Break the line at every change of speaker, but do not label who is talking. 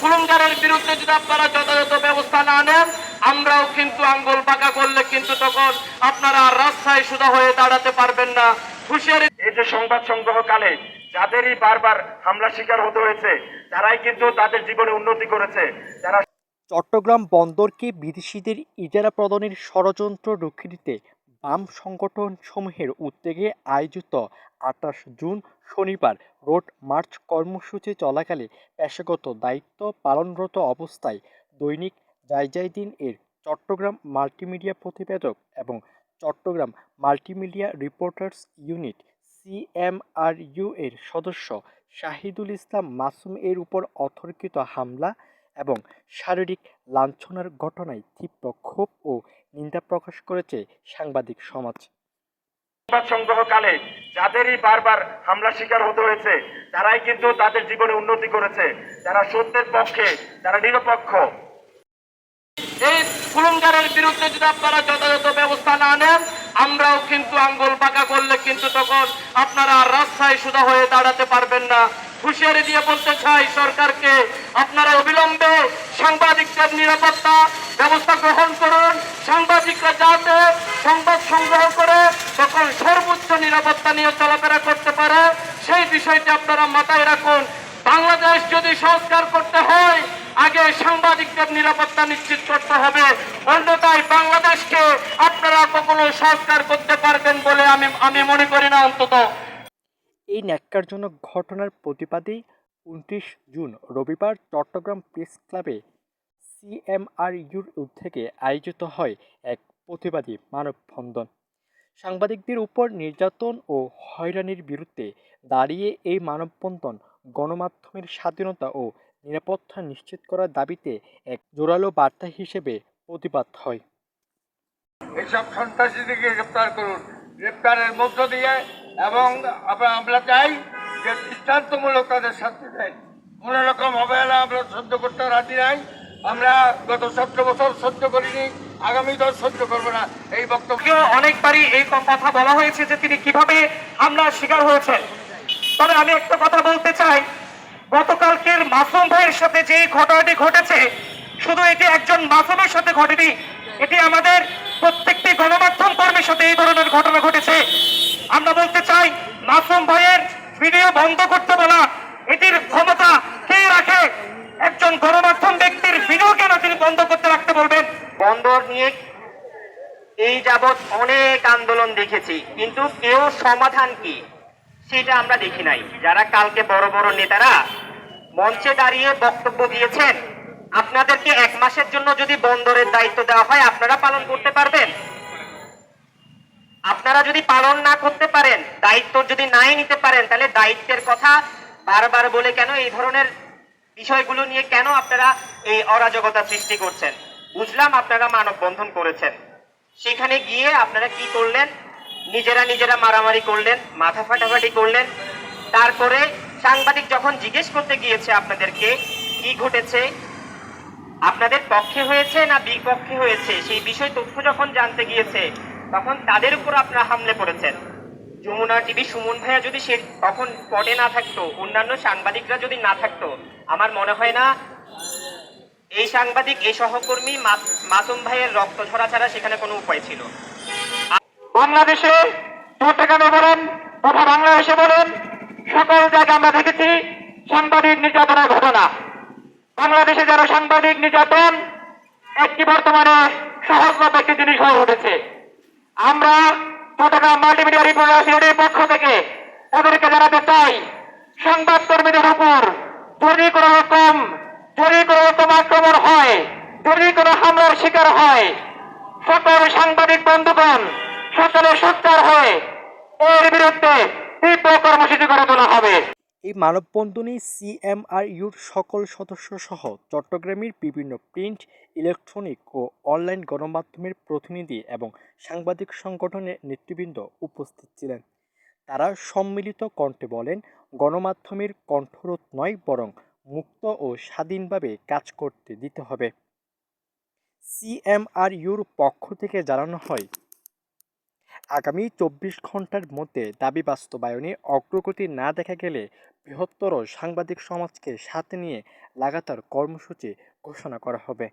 কুলঙ্গারের বিরুদ্ধে যদি আপনারা যথাযথ ব্যবস্থা না নেন আমরাও কিন্তু আঙ্গুল পাকা করলে কিন্তু তখন আপনারা আর রাস্তায় সুদা হয়ে দাঁড়াতে পারবেন না। হুঁশিয়ারি
এই যে সংবাদ সংগ্রহকালে যাদেরই বারবার হামলা শিকার হতে হয়েছে তারাই কিন্তু তাদের জীবনে উন্নতি করেছে। যারা
চট্টগ্রাম বন্দরকে বিদেশিদের ইজারা প্রদানের ষড়যন্ত্র রুখে দিতে বাম সংগঠন সমূহের উদ্যোগে আয়োজিত আঠাশ জুন শনিবার রোড মার্চ কর্মসূচি চলাকালে পেশাগত দায়িত্ব পালনরত অবস্থায় দৈনিক জায়জাইদিন এর চট্টগ্রাম মাল্টিমিডিয়া প্রতিবেদক এবং Chattogram multimedia reporters unit CMRU এর সদস্য শাহিদুল ইসলাম মাসুম এর উপর অতর্কিত হামলা এবং শারীরিক লাঞ্ছনার ঘটনায় তীব্র ক্ষোভ ও নিন্দা প্রকাশ করেছে সাংবাদিক সমাজ।
সংবাদ সংগ্রহকালে যাদেরই বারবার হামলা শিকার হতে হয়েছে, তারাই কিন্তু তাদের জীবনে উন্নতি করেছে। যারা সত্যের পক্ষে যারা নিরপেক্ষ।
এই কুলঙ্গারের বিরুদ্ধে যদি আপনারা যথাযথ ব্যবস্থা না নেন, আমরাও কিন্তু আঙ্গুল পাকা করলে কিন্তু তখন আপনারা রাস্তায় সুদা হয়ে দাঁড়াতে পারবেন না। হুঁশিয়ারি দিয়ে বলতে চাই সরকারকে, আপনারা অবিলম্বে সাংবাদিকদের নিরাপত্তা ব্যবস্থা গ্রহণ করুন। সাংবাদিকরা যাতে সংবাদ সংগ্রহ করে, তখন সর্বোচ্চ নিরাপত্তা নিয়ে চলাফেরা করতে পারে। সেই বিষয়টি আপনারা মাথায় রাখুন। বাংলাদেশ যদি সংস্কার করতে হয়, আগে সাংবাদিকদের নিরাপত্তা নিশ্চিত করতে হবে। অন্যথায় বাংলাদেশকে আপনারা কখনো সংস্কার করতে পারবেন বলে আমি আমি মনে করি না অন্তত।
এই ন্যাক্কারজনক ঘটনার প্রতিবাদে উনত্রিশ জুন রবিবার চট্টগ্রাম প্রেস ক্লাবে সিএমআরইউর উদ্যোগে আয়োজিত হয় এক প্রতিবাদী মানববন্ধন। সাংবাদিকদের উপর নির্যাতন ও হয়রানির বিরুদ্ধে দাঁড়িয়ে এই মানববন্ধন গণমাধ্যমের স্বাধীনতা ও নিরাপত্তা নিশ্চিত করার দাবিতে এক জোরালো বার্তা হিসেবে প্রতিবাদ হয়।
এইসব সন্ত্রাসীদেরকে গ্রেপ্তার করুন। গ্রেপ্তারের মধ্য দিয়ে এবং আমরা চাই যে দৃষ্টান্তমূলক তাদের শাস্তি দেয়। কোন রকম অবহেলা আমরা সহ্য করতে রাজি নাই। আমরা গত সতেরো বছর সহ্য করিনি, আগামী দল সহ্য করব না। এই বক্তব্য
অনেকবারই এই কথা বলা হয়েছে যে তিনি কীভাবে হামলার শিকার হয়েছেন। তবে আমি একটা কথা বলতে চাই। গতকালকের মাসুম ভাইয়ের সাথে যে ঘটনাটি ঘটেছে, শুধু এটি একজন মাসুমের সাথে ঘটেনি, এটি আমাদের প্রত্যেকটি গণমাধ্যম কর্মীর সাথে এই ধরনের ঘটনা ঘটেছে। আমরা বলতে চাই, মাসুম ভাইয়ের ভিডিও বন্ধ করতে বলা, এটির ক্ষমতা কে রাখে? একজন গণমাধ্যম ব্যক্তির ভিডিও কেন তিনি বন্ধ করতে রাখতে বলবেন?
বন্দর নিয়ে এই যাবৎ অনেক আন্দোলন দেখেছি, কিন্তু কেউ সমাধান কি সেটা আমরা দেখি নাই। যারা কালকে বড় বড় নেতারা মঞ্চে দাঁড়িয়ে বক্তব্য দিয়েছেন, আপনাদেরকে এক মাসের জন্য যদি বন্দরের দায়িত্ব দেওয়া হয়, আপনারা পালন করতে পারবেন? আপনারা যদি পালন না করতে পারেন, দায়িত্ব যদি নাই নিতে পারেন, তাহলে দায়িত্বের কথা বারবার বলে কেন এই ধরনের বিষয়গুলো নিয়ে কেন আপনারা এই অরাজকতা সৃষ্টি করছেন? বুঝলাম আপনারা মানববন্ধন করেছেন। সেখানে গিয়ে আপনারা কি করলেন? নিজেরা নিজেরা মারামারি করলেন, মাথা ফাটাফাটি করলেন। তারপরে সাংবাদিক যখন জিজ্ঞেস করতে গিয়েছে আপনাদেরকে, কি ঘটেছে? আপনাদের পক্ষে হয়েছে না বিপক্ষে হয়েছে? সেই বিষয় তথ্য যখন জানতে গিয়েছে তখন তাদের উপর আপনারা হামলে পড়েছেন। যমুনা টিভি সুমন ভাইয়া যদি সে তখন স্পটে না থাকতো, অন্যান্য সাংবাদিকরা যদি না থাকতো, আমার মনে হয় না এই সাংবাদিক, এই সহকর্মী মাস- মাসুম ভাইয়ের রক্ত ঝরা ছাড়া সেখানে কোনো উপায় ছিল।
বাংলাদেশে চট্টগ্রামে বলেন, তথা বাংলাদেশে বলেন, সকল জায়গায় আমরা দেখেছি সাংবাদিক নির্যাতনের ঘটনা। বাংলাদেশে যারা সাংবাদিক নির্যাতন, একটি বর্তমানে সহজলভ একটি জিনিস হয়ে উঠেছে। আমরা চট্টগ্রাম মাল্টিমিডিয়া রিপোর্টার্স ইউনিটের পক্ষ থেকে। তাদেরকে জানাতে চাই সংবাদ কর্মীদের উপর যদি কোনো রকম, যদি কোনো রকম আক্রমণ হয়, যদি কোনো হামলার শিকার হয়, সকল সাংবাদিক বন্ধুগণ, সকলে সোচ্চার হয়ে এর বিরুদ্ধে তীব্র কর্মসূচি করে তোলা হবে।
এই মানববন্ধনে সিএমআরইউর সকল সদস্য সহ চট্টগ্রামের বিভিন্ন প্রিন্ট, ইলেকট্রনিক ও অনলাইন গণমাধ্যমের প্রতিনিধি এবং সাংবাদিক সংগঠনের নেতৃবৃন্দ উপস্থিত ছিলেন। তারা সম্মিলিত কণ্ঠে বলেন, গণমাধ্যমের কণ্ঠরোধ নয়, বরং মুক্ত ও স্বাধীনভাবে কাজ করতে দিতে হবে। সিএমআরইউর পক্ষ থেকে জানানো হয়, আগামী চব্বিশ ঘণ্টার মধ্যে দাবি বাস্তবায়নে অগ্রগতি না দেখা গেলে বৃহত্তর সাংবাদিক সমাজকে সাথে নিয়ে লাগাতার কর্মসূচি ঘোষণা করা হবে।